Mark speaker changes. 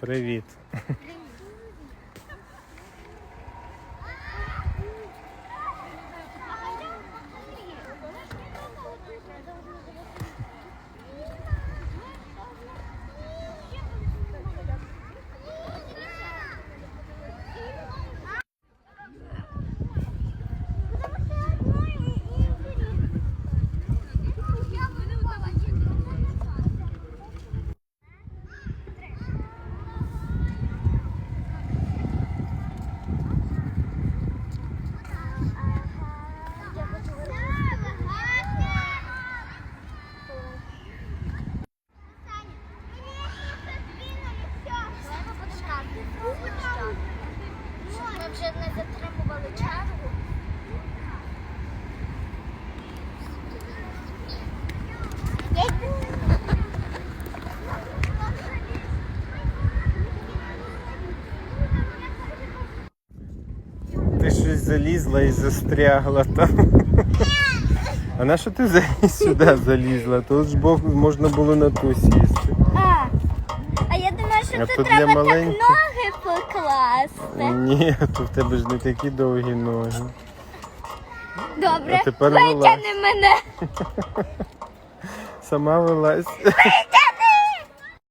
Speaker 1: Привіт.
Speaker 2: Ми вже не затримували чергу.
Speaker 1: Ти щось залізла і застрягла там. А на що ти сюди залізла? Тут ж бо можна було на ту сісти.
Speaker 2: Що
Speaker 1: А
Speaker 2: тут треба
Speaker 1: для
Speaker 2: так ноги покласти.
Speaker 1: Ні, то в тебе ж не такі довгі ноги.
Speaker 2: Добре, витягни мене.
Speaker 1: Сама вилазь.
Speaker 2: Витягни